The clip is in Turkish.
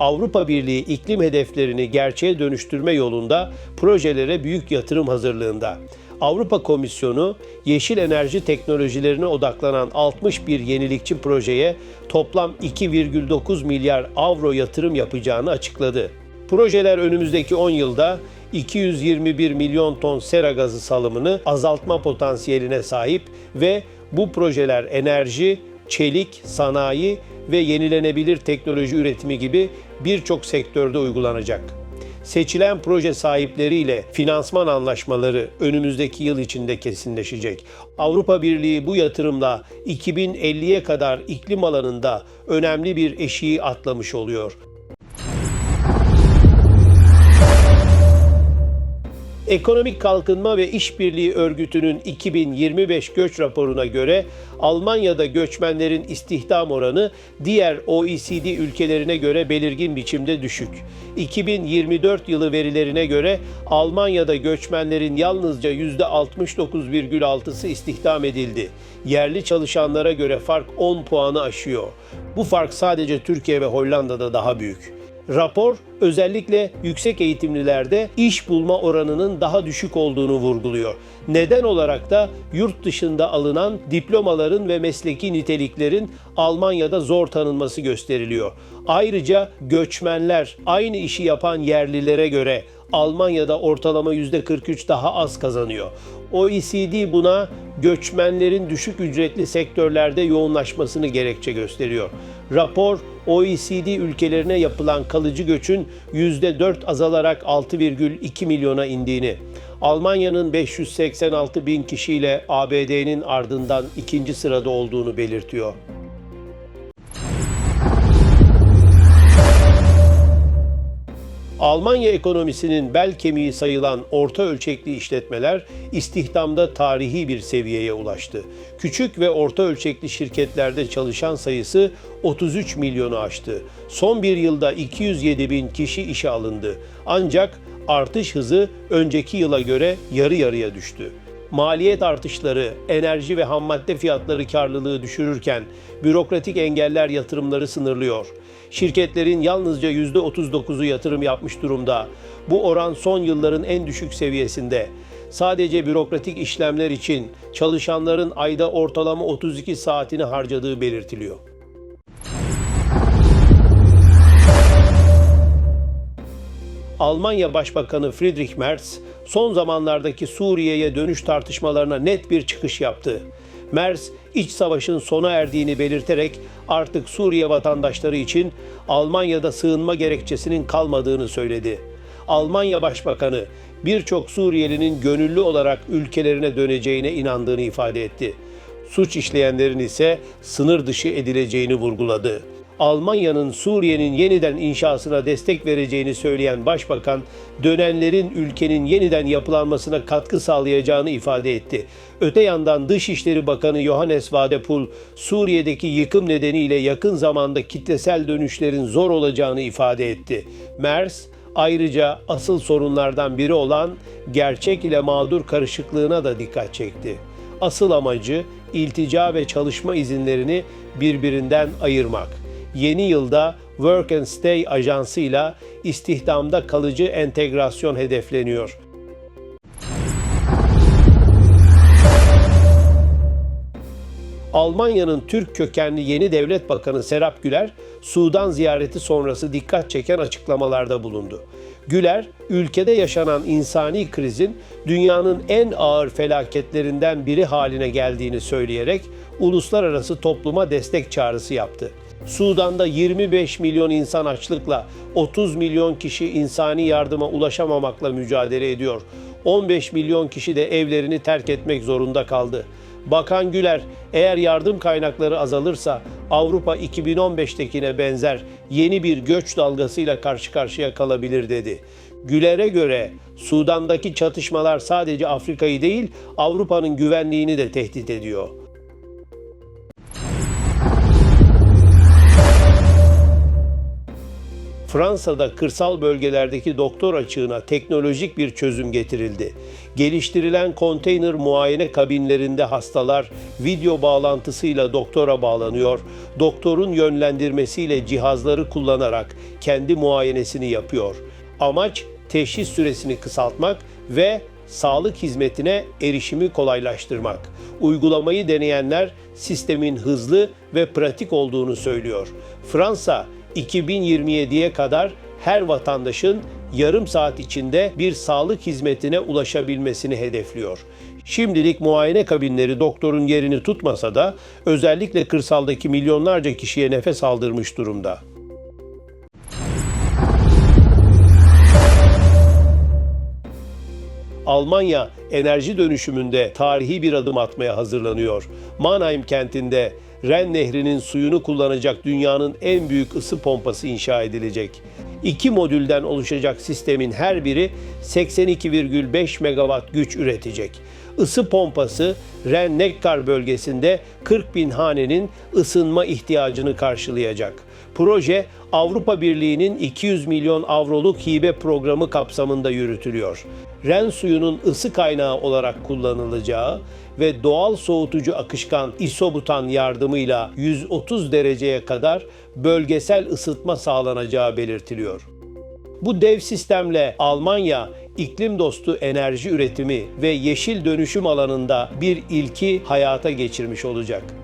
Avrupa Birliği iklim hedeflerini gerçeğe dönüştürme yolunda projelere büyük yatırım hazırlığında. Avrupa Komisyonu yeşil enerji teknolojilerine odaklanan 61 yenilikçi projeye toplam 2,9 milyar avro yatırım yapacağını açıkladı. Projeler önümüzdeki 10 yılda 221 milyon ton sera gazı salımını azaltma potansiyeline sahip ve bu projeler enerji, çelik, sanayi ve yenilenebilir teknoloji üretimi gibi birçok sektörde uygulanacak. Seçilen proje sahipleriyle finansman anlaşmaları önümüzdeki yıl içinde kesinleşecek. Avrupa Birliği bu yatırımla 2050'ye kadar iklim alanında önemli bir eşiği atlamış oluyor. Ekonomik Kalkınma ve İşbirliği Örgütü'nün 2025 göç raporuna göre Almanya'da göçmenlerin istihdam oranı diğer OECD ülkelerine göre belirgin biçimde düşük. 2024 yılı verilerine göre Almanya'da göçmenlerin yalnızca %69,6'sı istihdam edildi. Yerli çalışanlara göre fark 10 puanı aşıyor. Bu fark sadece Türkiye ve Hollanda'da daha büyük. Rapor özellikle yüksek eğitimlilerde iş bulma oranının daha düşük olduğunu vurguluyor. Neden olarak da yurt dışında alınan diplomaların ve mesleki niteliklerin Almanya'da zor tanınması gösteriliyor. Ayrıca göçmenler aynı işi yapan yerlilere göre Almanya'da ortalama %43 daha az kazanıyor. OECD buna göçmenlerin düşük ücretli sektörlerde yoğunlaşmasını gerekçe gösteriyor. Rapor OECD ülkelerine yapılan kalıcı göçün %4 azalarak 6,2 milyona indiğini, Almanya'nın 586 bin kişiyle ABD'nin ardından ikinci sırada olduğunu belirtiyor. Almanya ekonomisinin bel kemiği sayılan orta ölçekli işletmeler istihdamda tarihi bir seviyeye ulaştı. Küçük ve orta ölçekli şirketlerde çalışan sayısı 33 milyonu aştı. Son bir yılda 207 bin kişi işe alındı. Ancak artış hızı önceki yıla göre yarı yarıya düştü maliyet artışları, enerji ve hammadde fiyatları karlılığı düşürürken bürokratik engeller yatırımları sınırlıyor. Şirketlerin yalnızca %39'u yatırım yapmış durumda. Bu oran son yılların en düşük seviyesinde. Sadece bürokratik işlemler için çalışanların ayda ortalama 32 saatini harcadığı belirtiliyor. Almanya Başbakanı Friedrich Merz son zamanlardaki Suriye'ye dönüş tartışmalarına net bir çıkış yaptı. Merz, iç savaşın sona erdiğini belirterek artık Suriye vatandaşları için Almanya'da sığınma gerekçesinin kalmadığını söyledi. Almanya Başbakanı birçok Suriyelinin gönüllü olarak ülkelerine döneceğine inandığını ifade etti. Suç işleyenlerin ise sınır dışı edileceğini vurguladı. Almanya'nın Suriye'nin yeniden inşasına destek vereceğini söyleyen başbakan, dönenlerin ülkenin yeniden yapılanmasına katkı sağlayacağını ifade etti. Öte yandan Dışişleri Bakanı Johannes Vadepul, Suriye'deki yıkım nedeniyle yakın zamanda kitlesel dönüşlerin zor olacağını ifade etti. Mers, ayrıca asıl sorunlardan biri olan gerçek ile mağdur karışıklığına da dikkat çekti. Asıl amacı iltica ve çalışma izinlerini birbirinden ayırmak yeni yılda Work and Stay ajansıyla istihdamda kalıcı entegrasyon hedefleniyor. Almanya'nın Türk kökenli yeni devlet bakanı Serap Güler, Sudan ziyareti sonrası dikkat çeken açıklamalarda bulundu. Güler, ülkede yaşanan insani krizin dünyanın en ağır felaketlerinden biri haline geldiğini söyleyerek uluslararası topluma destek çağrısı yaptı. Sudan'da 25 milyon insan açlıkla, 30 milyon kişi insani yardıma ulaşamamakla mücadele ediyor. 15 milyon kişi de evlerini terk etmek zorunda kaldı. Bakan Güler, eğer yardım kaynakları azalırsa Avrupa 2015'tekine benzer yeni bir göç dalgasıyla karşı karşıya kalabilir dedi. Güler'e göre Sudan'daki çatışmalar sadece Afrika'yı değil Avrupa'nın güvenliğini de tehdit ediyor. Fransa'da kırsal bölgelerdeki doktor açığına teknolojik bir çözüm getirildi. Geliştirilen konteyner muayene kabinlerinde hastalar video bağlantısıyla doktora bağlanıyor. Doktorun yönlendirmesiyle cihazları kullanarak kendi muayenesini yapıyor. Amaç teşhis süresini kısaltmak ve sağlık hizmetine erişimi kolaylaştırmak. Uygulamayı deneyenler sistemin hızlı ve pratik olduğunu söylüyor. Fransa 2027'ye kadar her vatandaşın yarım saat içinde bir sağlık hizmetine ulaşabilmesini hedefliyor. Şimdilik muayene kabinleri doktorun yerini tutmasa da özellikle kırsaldaki milyonlarca kişiye nefes aldırmış durumda. Almanya enerji dönüşümünde tarihi bir adım atmaya hazırlanıyor. Mannheim kentinde Ren Nehri'nin suyunu kullanacak dünyanın en büyük ısı pompası inşa edilecek. İki modülden oluşacak sistemin her biri 82,5 megawatt güç üretecek. Isı pompası Ren-Neckar bölgesinde 40 bin hanenin ısınma ihtiyacını karşılayacak. Proje Avrupa Birliği'nin 200 milyon avroluk hibe programı kapsamında yürütülüyor. Ren suyunun ısı kaynağı olarak kullanılacağı ve doğal soğutucu akışkan isobutan yardımıyla 130 dereceye kadar bölgesel ısıtma sağlanacağı belirtiliyor. Bu dev sistemle Almanya iklim dostu enerji üretimi ve yeşil dönüşüm alanında bir ilki hayata geçirmiş olacak.